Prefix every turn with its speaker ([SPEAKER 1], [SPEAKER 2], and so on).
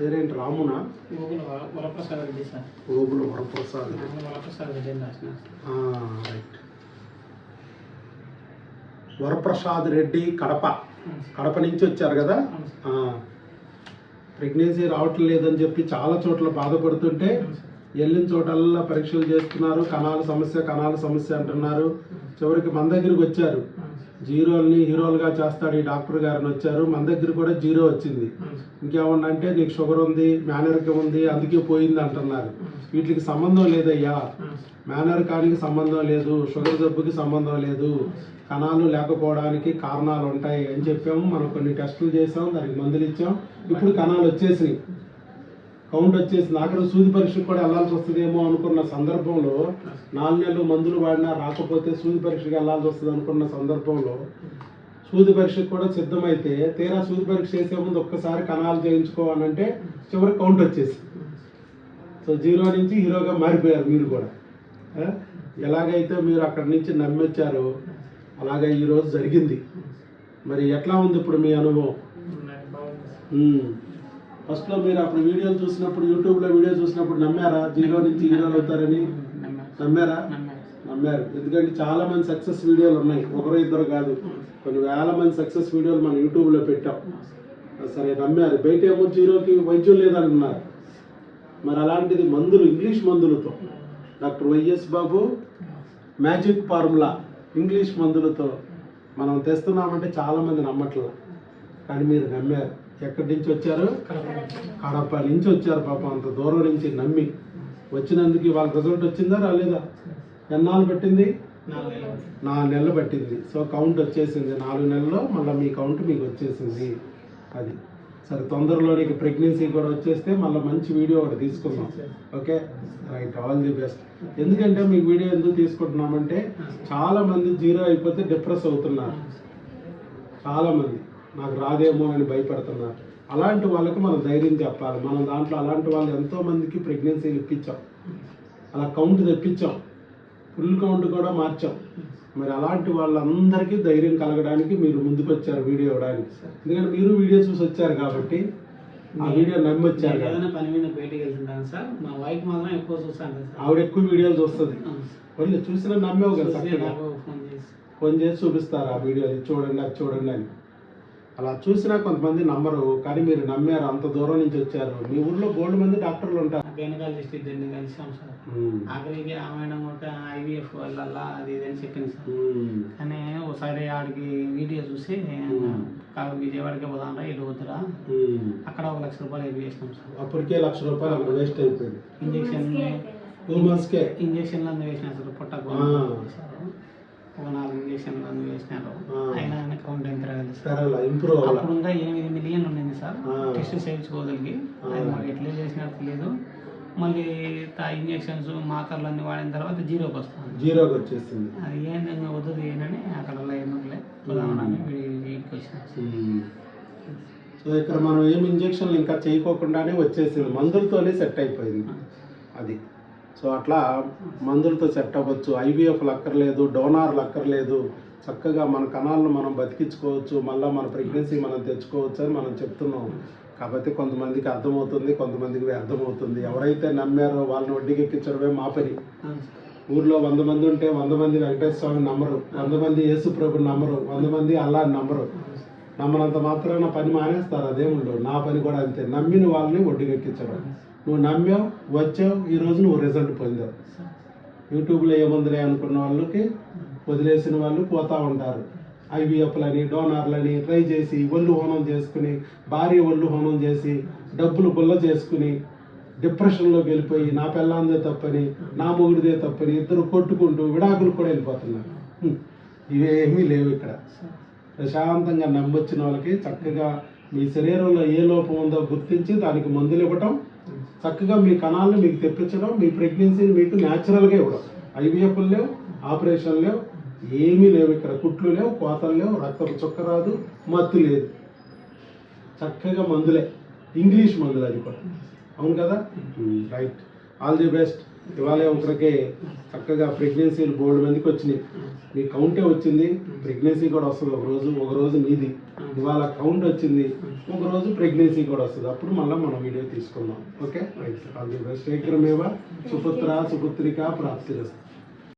[SPEAKER 1] పేరేంటి? రామునా?
[SPEAKER 2] Varaprasad Reddy sir.
[SPEAKER 1] Gogula Varaprasad.
[SPEAKER 2] Varaprasad Reddy
[SPEAKER 1] right. Varaprasad Reddy Kadapa. Kadapa నుంచి వచ్చారు కదా? ప్రెగ్నెన్సీ రావటం లేదని చెప్పి చాలా చోట్ల బాధపడుతుంటే. వెళ్ళిన చోటల్లా పరీక్షలు చేస్తున్నారు. కణాల సమస్య కణాల సమస్య అంటున్నారు. చివరికి మన దగ్గరికి వచ్చారు. జీరోల్ని హీరోలుగా చేస్తాడు ఈ డాక్టర్ గారిని వచ్చారు. మన దగ్గర కూడా జీరో వచ్చింది.
[SPEAKER 2] అవును
[SPEAKER 1] ఇంకేమన్నా అంటే నీకు షుగర్ ఉంది మేనరికం ఉంది అందుకే పోయింది అంటున్నారు. వీటికి సంబంధం లేదయ్యా. మేనరికానికి సంబంధం లేదు షుగర్ జబ్బుకి సంబంధం లేదు. కణాలు లేకపోవడానికి కారణాలు ఉంటాయి అని చెప్పాము. మనం కొన్ని టెస్టులు చేసాం దానికి మందులు ఇచ్చాం. ఇప్పుడు కణాలు వచ్చేసినాయి. కౌంట్ వచ్చేసింది అక్కడ సూది పరీక్షకు కూడా వెళ్ళాల్సి వస్తుందేమో అనుకున్న సందర్భంలో నాలుగు నెలలు మందులు వాడినా రాకపోతే సూది పరీక్షకి వెళ్ళాల్సి వస్తుంది అనుకున్న సందర్భంలో సూది పరీక్షకు కూడా సిద్ధమైతే తీరా సూది పరీక్ష చేసే ముందు ఒక్కసారి కణాలు చేయించుకోవాలంటే చివరి కౌంట్ వచ్చేసి. సో జీరో నుంచి హీరోగా మారిపోయారు మీరు కూడా? ఎలాగైతే మీరు అక్కడి నుంచి నమ్మొచ్చారో అలాగే ఈరోజు జరిగింది. మరి ఎట్లా ఉంది ఇప్పుడు మీ అనుభవం
[SPEAKER 2] నాకు బాగుంది సార్.
[SPEAKER 1] ఉమ్. ఫస్ట్లో మీరు అప్పుడు వీడియోలు చూసినప్పుడు యూట్యూబ్లో వీడియో చూసినప్పుడు నమ్మారా? జీరో నుంచి హీరోలు అవుతారని? నమ్మారా? నమ్మారు. ఎందుకంటే చాలా మంది సక్సెస్ వీడియోలు ఉన్నాయి. ఒకరు ఇద్దరు కాదు. కొన్ని వేల మంది సక్సెస్ వీడియోలు మనం యూట్యూబ్లో పెట్టాం. సరే నమ్మారు. బయట ఏమో జీరోకి వైద్యం లేదంటున్నారు మరి అలాంటిది మందులు ఇంగ్లీష్ మందులతో. Doctor YS Babu magic formula English మందులతో మనం తెస్తున్నామంటే చాలామంది నమ్మట్లా. కానీ మీరు నమ్మారు. ఎక్కడి నుంచి వచ్చారు? కడప నుంచి వచ్చారు పాపం. అంత దూరం నుంచి నమ్మి వచ్చినందుకు వాళ్ళ రిజల్ట్ వచ్చిందా రాలేదా? ఎన్నాళ్ళు పట్టింది?
[SPEAKER 2] నాలుగు నెలలు.
[SPEAKER 1] పట్టింది. సో కౌంట్ వచ్చేసింది. నాలుగు నెలల్లో మళ్ళీ మీ కౌంట్ మీకు వచ్చేసింది. అది. సరే తొందరలో నీకు ప్రెగ్నెన్సీ కూడా వచ్చేస్తే మళ్ళీ మంచి వీడియో ఒకటి తీసుకుందాం. Okay? Right all the best. ఎందుకంటే మీకు వీడియో ఎందుకు తీసుకుంటున్నామంటే చాలామంది జీరో అయిపోతే డిప్రెస్ అవుతున్నారు. చాలామంది నాకు రాదేమో అని భయపడుతున్నారు. అలాంటి వాళ్ళకి మనం ధైర్యం చెప్పాలి. మనం దాంట్లో అలాంటి వాళ్ళు ఎంతో మందికి ప్రెగ్నెన్సీలు ఇప్పించాం. అలా కౌంట్ తెప్పించాం. ఫుల్ కౌంట్ కూడా మార్చాం. మరి అలాంటి వాళ్ళందరికీ ధైర్యం కలగడానికి మీరు ముందుకు వచ్చారు వీడియో ఇవ్వడానికి. ఎందుకంటే మీరు వీడియో చూసి వచ్చారు కాబట్టి ఆ వీడియో నమ్మి వచ్చారు
[SPEAKER 2] ఏదైనా పని మీద బయటికి వెళ్తుంటాను సార్. మా వైఫ్ మాత్రం ఎక్కువ చూస్తాను సార్.
[SPEAKER 1] ఆవిడ ఎక్కువ వీడియోలు చూస్తుంది. వాళ్ళు చూసినా నమ్మేవు కదా
[SPEAKER 2] ఫోన్ చేసి.
[SPEAKER 1] ఫోన్ చేసి చూపిస్తారు ఆ వీడియో చూడండి అది చూడండి అని. అలా చూసినా కొంతమంది నమ్మరు కానీ మీరు నమ్మారు అంత దూరం నుంచి వచ్చారు. మీ ఊర్లో గోల్డ్ మంది డాక్టర్లు ఉంటారు.
[SPEAKER 2] గైనకాలజిస్ట్ ఇద్దరిని కలిసాం సార్. ఆఖరికి ఆ మేడం కూడా ఐవీఎఫ్ వల్ల అది ఇది అని చెప్పింది సార్. కానీ ఒకసారి ఆడికి వీడియో చూసి కాదు విజయవాడకి పోదాంరా ఇటు వద్దురా.
[SPEAKER 1] ఉమ్.
[SPEAKER 2] అక్కడ ఒక లక్ష రూపాయలు అయిపోయి చేసినాం సార్.
[SPEAKER 1] అప్పటికే లక్ష రూపాయలు అక్కడ వేస్ట్ అయిపోయింది.
[SPEAKER 2] ఇంజక్షన్
[SPEAKER 1] టూ మంత్స్కే.
[SPEAKER 2] ఇంజక్షన్లు అందు వేసినారు సార్ పుట్టకు. ఒక నాలుగు ఇంజక్షన్లు అందు వేసినారు. అయినా ఆయన కౌంట్ సార్.
[SPEAKER 1] పెరగల ఇంప్రూవ్
[SPEAKER 2] అప్పుడు ఇంకా ఎనిమిది మిలియన్ ఉండింది సార్. టెస్ట్ చేయించుకోగలిగి. అది మరి ఎట్లా చేసినట్టు తెలియదు మళ్ళీ ఇంజక్షన్స్ మాత్రలు అన్ని వాడిన తర్వాత జీరోకి వస్తాను.
[SPEAKER 1] జీరోకి వచ్చేసింది.
[SPEAKER 2] అది ఏంది వద్దు ఏంటని అక్కడ ఎందుకులే పోదామని వీడికి వచ్చిన.
[SPEAKER 1] సో ఇక్కడ మనం ఏం ఇంజక్షన్లు ఇంకా చేయకోకుండానే వచ్చేసింది. మందులతోనే సెట్ అయిపోయింది. అది. సో అట్లా మందులతో సెట్ అవ్వచ్చు ఐవీఎఫ్లు అక్కర్లేదు డోనార్లు అక్కర్లేదు చక్కగా మన కణాలను మనం బతికించుకోవచ్చు మళ్ళీ మన ప్రెగ్నెన్సీ మనం తెచ్చుకోవచ్చు అని మనం చెప్తున్నాం. కాబట్టి కొంతమందికి అర్థమవుతుంది కొంతమందికి అర్థమవుతుంది ఎవరైతే నమ్మారో వాళ్ళని వడ్డీకి ఎక్కించడమే మా పని. ఊర్లో వంద మంది ఉంటే వంద మంది వెంకటేశ్వర స్వామి నమ్మరు. వంద మంది యేసుప్రభు నమ్మరు. వంద మంది అల్లా నమ్మరు. నమ్మనంత మాత్రాన పని మానేస్తారు అదేముండవు నా పని కూడా అంతే. నమ్మిన వాళ్ళని వడ్డీకెక్కించడం. నువ్వు నమ్మావు వచ్చావు ఈరోజు నువ్వు రిజల్ట్ పొందావు. యూట్యూబ్లో ఏముందిలే అనుకున్న వాళ్ళకి వదిలేసిన వాళ్ళు పోతూ ఉంటారు. ఐవీఎఫ్లని డోనార్లని ట్రై చేసి ఒళ్ళు హోనం చేసుకుని భార్య ఒళ్ళు హోనం చేసి డబ్బులు గుల్ల చేసుకుని డిప్రెషన్లోకి వెళ్ళిపోయి నా పెళ్ళాందే తప్పని నా మొగుడిదే తప్పని ఇద్దరు కొట్టుకుంటూ విడాకులు కూడా వెళ్ళిపోతున్నారు. ఇవేమీ లేవు ఇక్కడ. ప్రశాంతంగా నమ్మొచ్చిన వాళ్ళకి చక్కగా మీ శరీరంలో ఏ లోపం ఉందో గుర్తించి దానికి మందులు ఇవ్వటం చక్కగా మీ కణాలను మీకు తెప్పించడం మీ ప్రెగ్నెన్సీని మీకు న్యాచురల్గా ఇవ్వడం. ఐవీఎఫ్ లేవు ఆపరేషన్ లేవు ఏమీ లేవు ఇక్కడ. కుట్లు లేవు కోతలు లేవు రక్తపు చుక్క రాదు మత్తు లేదు. చక్కగా మందులే. ఇంగ్లీష్ మందులు అది కూడా. అవును కదా? రైట్ ఆల్ ది బెస్ట్ ఇవాళ ఒకరికి చక్కగా ప్రెగ్నెన్సీలు బోర్డు మందికి వచ్చినాయి. మీ కౌంటే వచ్చింది? ప్రెగ్నెన్సీ కూడా వస్తుంది. ఒకరోజు ఒకరోజు ఒక రోజు ఇవాళ కౌంట్ వచ్చింది. ఒక రోజు ప్రెగ్నెన్సీ కూడా వస్తుంది. అప్పుడు మళ్ళీ మనం వీడియో తీసుకుందాం. Okay right all the best శీఘ్రమేవ సుపుత్ర సుపుత్రిక ప్రాప్తి